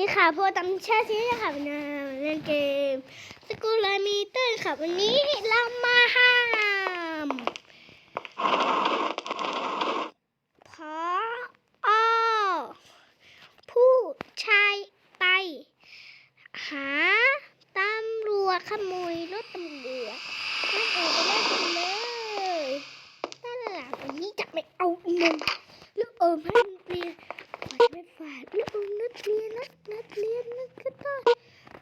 ดีค่ะพวกตำชาติค่ะวันนี้เล่นเกมสกูลมีเตอร์ค่ะวันนี้เรามาห้ามพออผู้ชายไป หาตำรวจขโมยรถตำรวจนั่นเองไปเล่นกันเลยนั่นหละวันนี้จะไม่เอาเงินล้วเออให้เรียน ฝาดไม่ฝาดแล้วเอานักเรียนนักนักเรียนนักก็ได้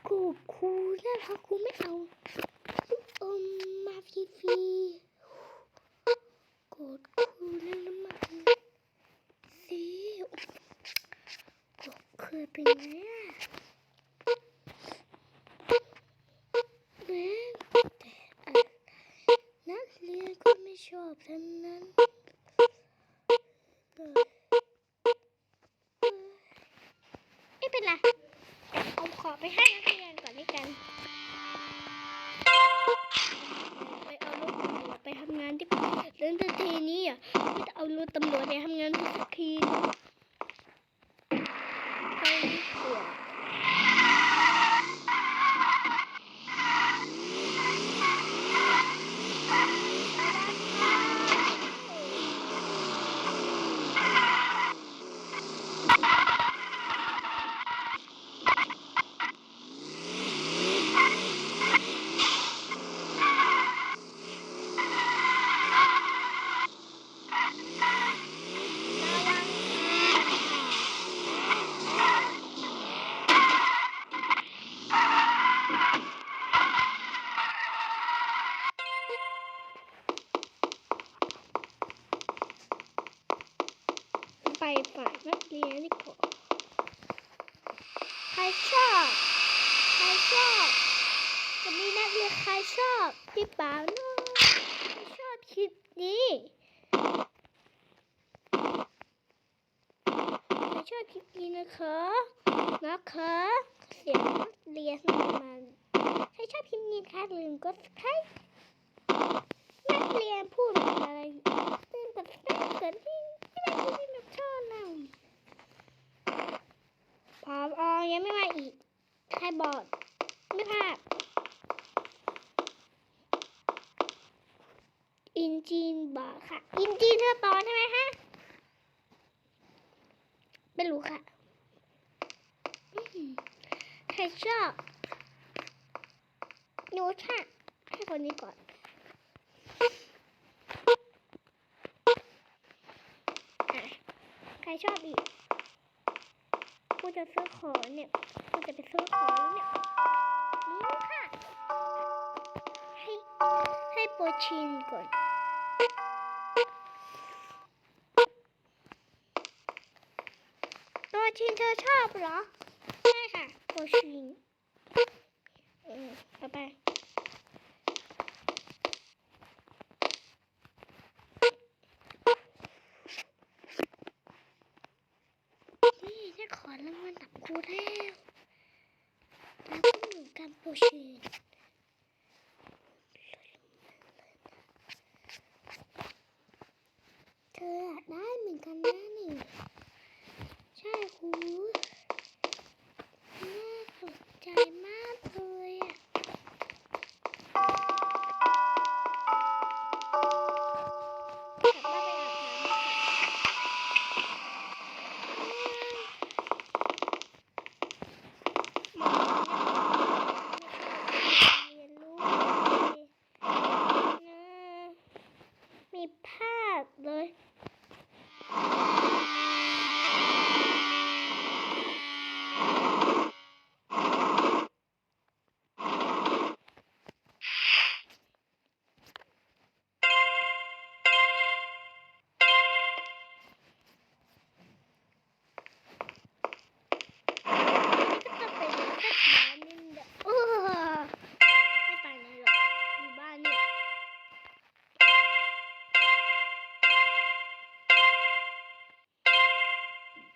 โกรธ ครูแล้วถ้าครูไม่เอาลูกอมมาฟรีฟรีๆโกรธครูแล้วน้ำมันสิโกรธเคยเป็นไงอะแม่แต่นักเรียนก็ไม่ชอบทั้งนั้นเลยไม่เป็นไร ขอไปให้นักเรียนก่อนด้วยกัน ไปเอารถตำรวจไปทำงานที่เรื่องทีนี้อะไม่จะเอารถตำรวจไปทำงานที่สักทีนึงเอาดีกว่าระวังไปฝ่ายนักเรียนดีกว่าใครชอบ ใครชอบจะมีนักเรียน ใครชอบพี่เปล่าเนาะชอบคลิปนี้ถ้าชอบคลิปนี้นะคะนะคะเสียงนักเรียนมันถ้าชอบคลิปนี้คะลืมกดไลค์นักเรียนพูดอะไรลืมกดไลค์กดที่ไม่ได้ที่แบบชอบเราพออยังไม่มาอีกใครบอกไม่พลาด อินจีนบอกค่ะ อินจีนเธอต่อใช่ไหมฮะไม่รู้ค่ะใครชอบหนูชอบให้คนนี้ก่อนใครชอบอีกกูจะซื้อของเนี่ยกูจะไปซื้อของเนี่ยนี่ค่ะ ให้ให้โปรชินก่อน ตัวชินเธอชอบเ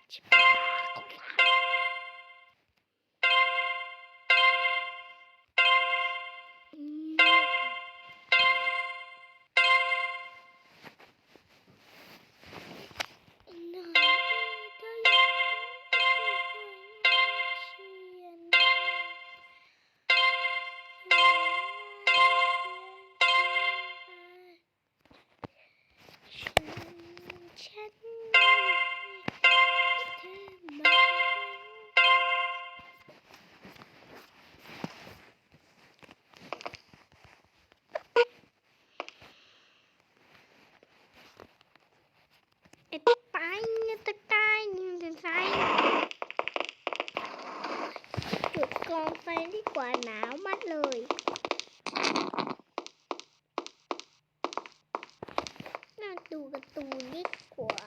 much. ไฟดีกว่าหนาวมากเลย น่าดูการ์ตูนดีกว่า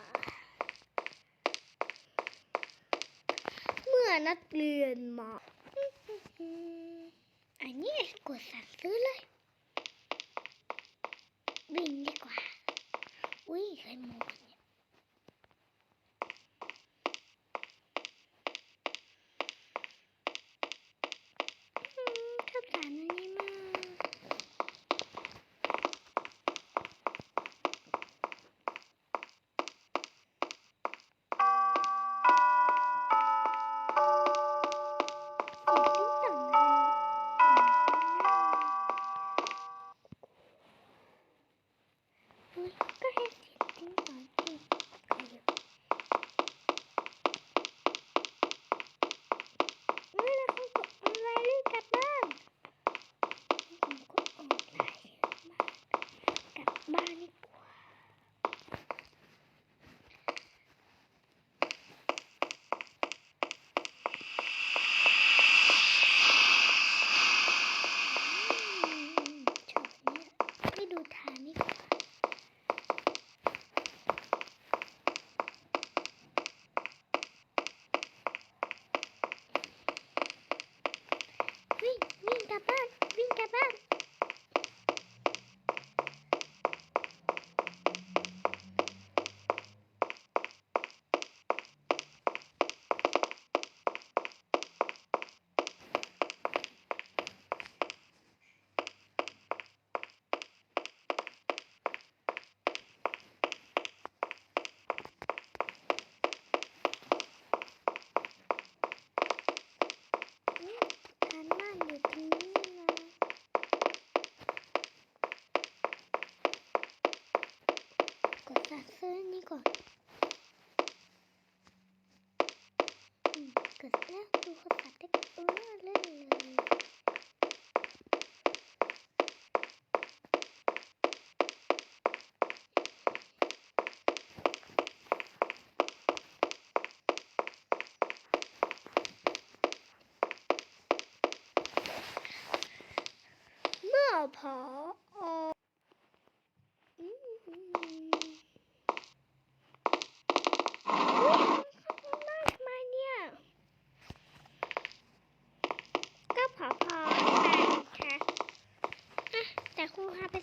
เมื่อนักเรียนมา อันนี้กดสั่งซื้อเลย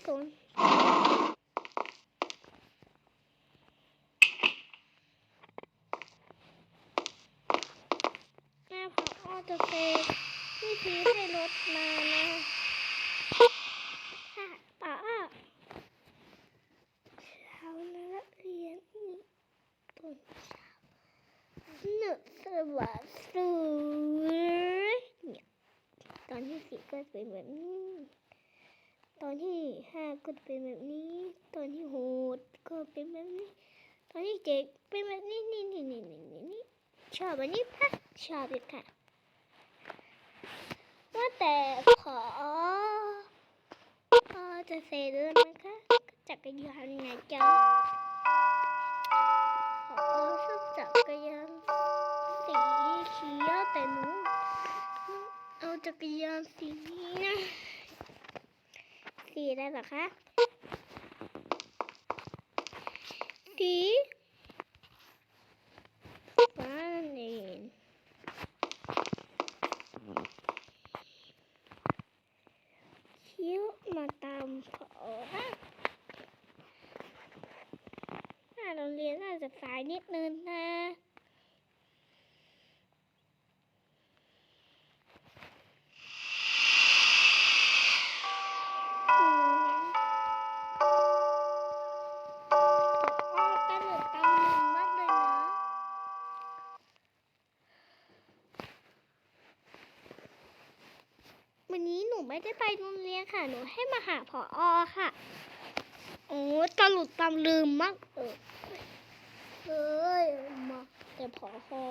คนแม่พอจะเซวิธีให้รถมานะคะป๋าเช้านักเรียนตอนเช้าหนึ่งสวัสดีเนี่ย ตอนที่สี่ก็เป็นแบบนี้ ตอนที่ห้าก็ เป็นแบบนี้ ตอนที่หกก็เป็นแบบนี้ ตอนที่เจ็ดเป็นแบบนี้นี่นี่นี่นี่นี่นี่ชอบอันนี้ปะชอบเลยค่ะว่าแต่ขอพอจะเสร็จแล้วนะคะจักรยานไงจ๊ะขอชอบจักรยานสีเขียวแต่หนูเอาจักรยานสีนี้นะสีอะไรหรอคะ สีฟ้านั่นเองคิ้วมาตามขอหน้าโรงเรียนน่าจะสายนิดนึงนะ ไม่ได้ไปโรงเรียนค่ะ หนูให้มาหาผออค่ะ โอ้ตลุดตามลืมมากเออเฮ้ยมาแต่ผออ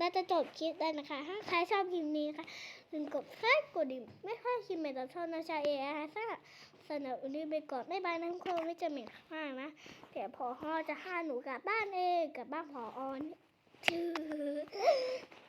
น่าจะจบคลิปได้นะคะ ถ้าใครชอบคลิปนี้ค่ะลืมกดไลค์กดดิ่งไม่ค่อยคลิปเมตาชอนนะชาเอฮะซ่าสนับสนุนไปก่อนไม่บายนะทุกคนไม่จะเหม็นมากนะเดี๋ยวพออจะฆ่าหนูกลับบ้านเองกลับบ้านพออนี่ชื่อ